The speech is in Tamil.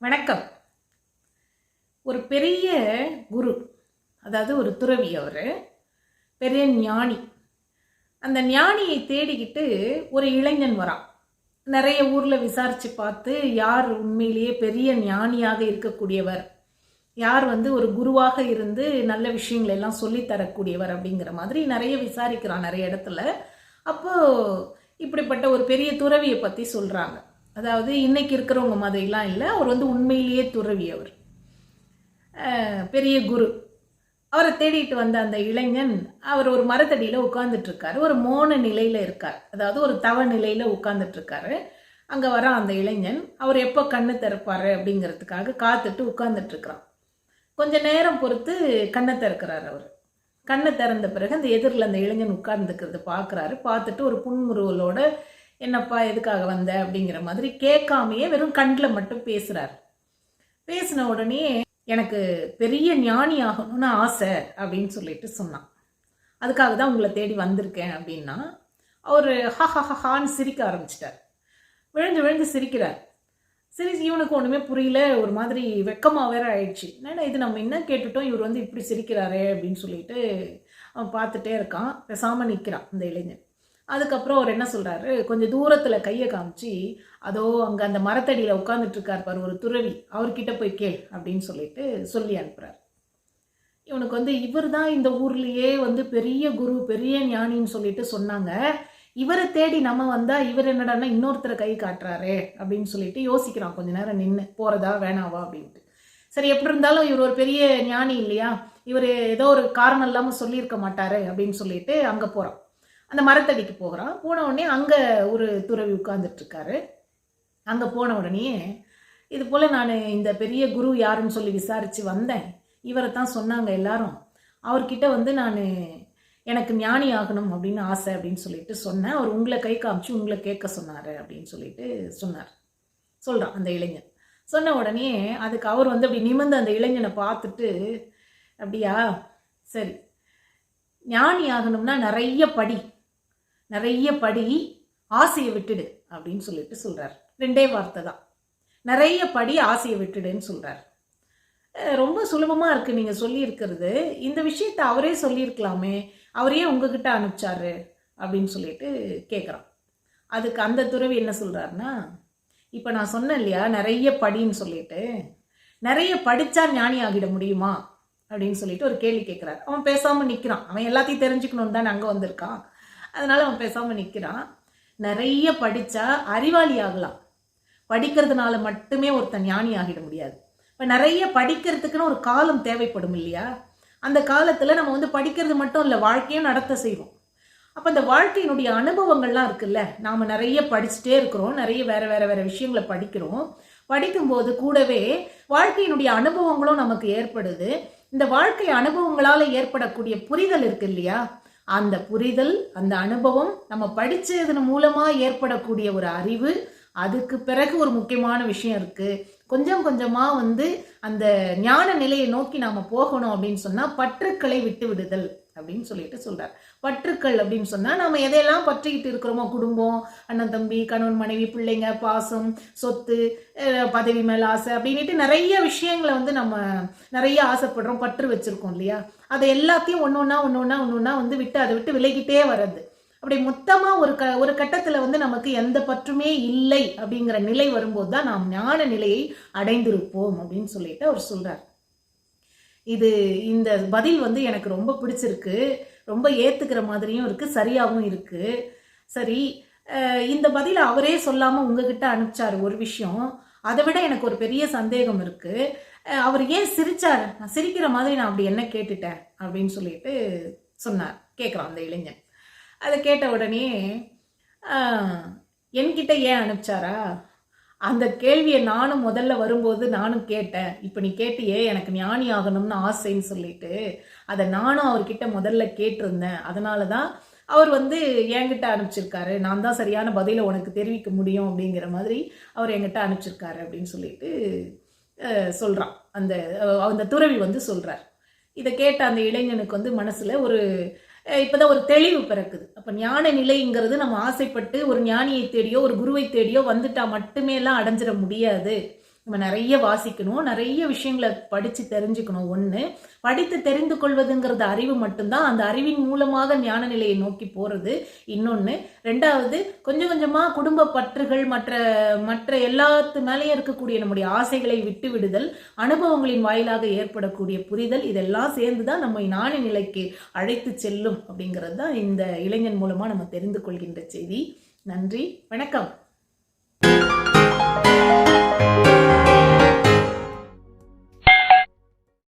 வணக்கம். ஒரு பெரிய குரு அதாவது ஒரு துறவி அவர் பெரிய ஞானி. அந்த ஞானியை தேடிக்கிட்டு ஒரு இளைஞன் வரான். நிறைய ஊரில் விசாரித்து பார்த்து யார் உண்மையிலேயே பெரிய ஞானியாக இருக்கக்கூடியவர் யார் வந்து ஒரு குருவாக இருந்து நல்ல விஷயங்களை எல்லாம் சொல்லித் தரக்கூடியவர் அப்படிங்கிற மாதிரி நிறைய விசாரிக்கிறான் நிறைய இடத்துல. அப்போது இப்படிப்பட்ட ஒரு பெரிய துறவியை பற்றி சொல்கிறாங்க அதாவது இன்னைக்கு இருக்கிறவங்க மாதிரிலாம் இல்லை. அவர் வந்து உண்மையிலேயே துறவி அவர் பெரிய குரு. அவரை தேடிட்டு வந்த அந்த இளைஞன் அவர் ஒரு மரத்தடியில் உட்கார்ந்துட்டு இருக்காரு ஒரு மோன நிலையில் இருக்கார். அதாவது ஒரு தவ நிலையில் உட்கார்ந்துட்டு இருக்காரு அங்கே வர அந்த இளைஞன் அவர் எப்போ கண்ணு திறப்பார்? அப்படிங்கிறதுக்காக காத்துட்டு உட்கார்ந்துட்டு இருக்கிறான் கொஞ்ச நேரம் பொறுத்து கண்ணை திறக்கிறார் அவர். கண்ணை திறந்த பிறகு அந்த எதிரில் அந்த இளைஞன் உட்கார்ந்துக்கிறத பார்க்குறாரு பார்த்துட்டு ஒரு புன்முறுவலோட என்னப்பா எதுக்காக வந்த? அப்படிங்கிற மாதிரி கேட்காமையே வெறும் கண்ணில் மட்டும் பேசுகிறார் பேசின உடனே எனக்கு பெரிய ஞானி ஆகணும்னு ஆசை அப்படின்னு சொல்லிட்டு சொன்னான். அதுக்காக தான் உங்களை தேடி வந்திருக்கேன் அப்படின்னா அவர் ஹ ஹான்னு சிரிக்க ஆரம்பிச்சிட்டார். விழுந்து விழுந்து சிரிக்கிறார். சரி இவனுக்கு ஒன்றுமே புரியல. ஒரு மாதிரி வெக்கமாக வேற ஆயிடுச்சு. என்னடா இது நம்ம என்ன கேட்டுட்டோம்? இவர் வந்து இப்படி சிரிக்கிறாரே அப்படின்னு சொல்லிட்டு அவன் பார்த்துட்டே இருக்கான். பேசாமல் நிற்கிறான் இந்த இளைஞன். அதுக்கப்புறம் அவர் என்ன சொல்கிறாரு கொஞ்சம் தூரத்தில் கையை காமிச்சு அதோ அங்கே அந்த மரத்தடியில் உட்காந்துட்டு பார் ஒரு துறவி அவர்கிட்ட போய் கேள் அப்படின்னு சொல்லிட்டு சொல்லி அனுப்புகிறார் இவனுக்கு வந்து இவர் தான் இந்த ஊர்லேயே வந்து பெரிய குரு பெரிய ஞானின்னு சொல்லிட்டு சொன்னாங்க. இவரை தேடி நம்ம வந்தால் இவர் என்னடான்னா இன்னொருத்தரை கை காட்டுறாரு அப்படின்னு சொல்லிட்டு யோசிக்கிறான். கொஞ்ச நேரம் நின்று போகிறதா வேணாவா? அப்படின்ட்டு. சரி எப்படி இருந்தாலும் இவர் ஒரு பெரிய ஞானி இல்லையா? இவர் ஏதோ ஒரு காரணம் இல்லாமல் சொல்லியிருக்க மாட்டாரு அப்படின்னு சொல்லிட்டு அங்கே போகிறான் அந்த மரத்தடிக்கு போகிறான். போன உடனே அங்கே ஒரு துறவி உட்கார்ந்துட்டுருக்காரு அங்கே போன உடனே இது போல் நான் இந்த பெரிய குரு யாருன்னு சொல்லி விசாரித்து வந்தேன். இவரை தான் சொன்னாங்க எல்லாரும். அவர்கிட்ட வந்து நான் எனக்கு ஞானி ஆகணும் அப்படின்னு ஆசை அப்படின்னு சொல்லிட்டு சொன்னேன். அவர் உங்களை கை காமிச்சு உங்களை கேட்க சொன்னார் அப்படின்னு சொல்லிட்டு சொன்னார். சொல்கிறான் அந்த இளைஞன். சொன்ன உடனே அதுக்கு அவர் வந்து அப்படி நிமிர்ந்து அந்த இளைஞனை பார்த்துட்டு அப்படியா? சரி. ஞானி ஆகணும்னா நிறைய படி. நிறைய படி ஆசையை விட்டுடு அப்படின்னு சொல்லிட்டு சொல்கிறார் ரெண்டே வார்த்தை தான். நிறைய படி ஆசையை விட்டுடுன்னு சொல்கிறார் ரொம்ப சுலபமாக இருக்குது நீங்கள் சொல்லியிருக்கிறது. இந்த விஷயத்தை அவரே சொல்லியிருக்கலாமே. அவரே உங்ககிட்ட அனுப்பிச்சாரு அப்படின்னு சொல்லிட்டு கேட்குறான் அதுக்கு அந்த துறவி என்ன சொல்கிறாருன்னா இப்போ நான் சொன்னேன் இல்லையா நிறைய படின்னு சொல்லிட்டு நிறைய படித்தா ஞானி ஆகிட முடியுமா அப்படின்னு சொல்லிட்டு ஒரு கேள்வி கேட்குறாரு அவன் பேசாமல் நிற்கிறான் அவன் எல்லாத்தையும் தெரிஞ்சுக்கணுன்னு தானே அங்கே வந்திருக்கான். அதனால் அவன் பேசாமல் நிற்கிறான் நிறைய படித்தா அறிவாளி ஆகலாம். படிக்கிறதுனால மட்டுமே ஒருத்தன் ஞானி ஆகிட முடியாது. இப்போ நிறைய படிக்கிறதுக்குன்னு ஒரு காலம் தேவைப்படும் இல்லையா? அந்த காலத்தில் நம்ம வந்து படிக்கிறது மட்டும் இல்லை வாழ்க்கையும் நடத்த செய்வோம். அப்போ அந்த வாழ்க்கையினுடைய அனுபவங்கள்லாம் இருக்குல்ல நாம் நிறைய படிச்சுட்டே இருக்கிறோம் நிறைய வேறு வேறு வேறு விஷயங்களை படிக்கிறோம். படிக்கும்போது கூடவே வாழ்க்கையினுடைய அனுபவங்களும் நமக்கு ஏற்படுது. இந்த வாழ்க்கை அனுபவங்களால் ஏற்படக்கூடிய புரிதல் இருக்கு இல்லையா? அந்த புரிதல் அந்த அனுபவம் நம்ம படித்ததன் மூலமாக ஏற்படக்கூடிய ஒரு அறிவு அதுக்கு பிறகு ஒரு முக்கியமான விஷயம் இருக்குது கொஞ்சம் கொஞ்சமாக வந்து அந்த ஞான நிலையை நோக்கி நாம் போகணும் அப்படின்னு சொன்னால் பற்றுக்களை விட்டு விடுதல். அப்படின்னு சொல்லிட்டு சொல்கிறார் பற்றுக்கள் அப்படின்னு சொன்னால் நம்ம எதையெல்லாம் பற்றிக்கிட்டு இருக்கிறோமோ குடும்பம் அண்ணன் தம்பி கணவன் மனைவி பிள்ளைங்க பாசம் சொத்து பதவி மேலே ஆசை அப்படின்ட்டு நிறைய விஷயங்களை வந்து நம்ம நிறைய ஆசைப்படுறோம் பற்று வச்சுருக்கோம் இல்லையா? அதை எல்லாத்தையும் ஒன்று ஒன்றா ஒன்று ஒன்றா ஒன்று ஒன்றா வந்து விட்டு அதை விட்டு விலகிட்டே வர்றது. அப்படி மொத்தமாக ஒரு க ஒரு கட்டத்தில் வந்து நமக்கு எந்த பற்றுமே இல்லை அப்படிங்கிற நிலை வரும்போது தான் நாம் ஞான நிலையை அடைந்திருப்போம் அப்படின்னு சொல்லிட்டு அவர் சொல்கிறார் இது இந்த பதில் வந்து எனக்கு ரொம்ப பிடிச்சிருக்கு. ரொம்ப ஏற்றுக்கிற மாதிரியும் இருக்குது சரியாகவும் இருக்குது சரி இந்த பதிலை அவரே சொல்லாமல் உங்ககிட்ட அனுப்பிச்சார் ஒரு விஷயம். அதை விட எனக்கு ஒரு பெரிய சந்தேகம் இருக்குது அவர் ஏன் சிரிச்சார்? நான் சிரிக்கிற மாதிரி நான் அப்படி என்ன கேட்டுட்டேன்? அப்படின்னு சொல்லிட்டு சொன்னார். கேட்குறான் அந்த இளைஞன். அதை கேட்ட உடனே என்கிட்ட ஏன் அனுப்பிச்சாரா? அந்த கேள்வியை நானும் முதல்ல வரும்போது நானும் கேட்டேன். இப்போ நீ கேட்டியே எனக்கு ஞானி ஆகணும்னு ஆசைன்னு சொல்லிட்டு. அதை நானும் அவர்கிட்ட முதல்ல கேட்டிருந்தேன். அதனால தான் அவர் வந்து என்கிட்ட அனுப்பிச்சிருக்காரு. நான் தான் சரியான பதிலை உனக்கு தெரிவிக்க முடியும் அப்படிங்கிற மாதிரி அவர் என்கிட்ட அனுப்பிச்சிருக்காரு அப்படின்னு சொல்லிட்டு சொல்கிறான் அந்த அந்த துறவி வந்து சொல்கிறார் இதை கேட்ட அந்த இளைஞனுக்கு வந்து மனசில் ஒரு இப்போதான் ஒரு தெளிவு பிறக்குது. அப்போ ஞான நிலைங்கிறது நம்ம ஆசைப்பட்டு ஒரு ஞானியை தேடியோ ஒரு குருவை தேடியோ வந்துட்டா மட்டுமே எல்லாம் அடைஞ்சிட முடியாது. நம்ம நிறைய வாசிக்கணும் நிறைய விஷயங்களை படித்து தெரிஞ்சுக்கணும். ஒன்று படித்து தெரிந்து கொள்வதுங்கிறது அறிவு மட்டும்தான். அந்த அறிவின் மூலமாக ஞான நிலையை நோக்கி போகிறது இன்னொன்று ரெண்டாவது கொஞ்சம் கொஞ்சமாக குடும்ப பற்றுகள் மற்ற மற்ற எல்லாத்து மேலேயும் இருக்கக்கூடிய நம்முடைய ஆசைகளை விட்டு விடுதல் அனுபவங்களின் வாயிலாக ஏற்படக்கூடிய புரிதல் இதெல்லாம் சேர்ந்து தான் நம்ம ஞான நிலைக்கு அழைத்து செல்லும் அப்படிங்கிறது தான் இந்த இளைஞன் மூலமாக நம்ம தெரிந்து கொள்கின்ற செய்தி. நன்றி வணக்கம்.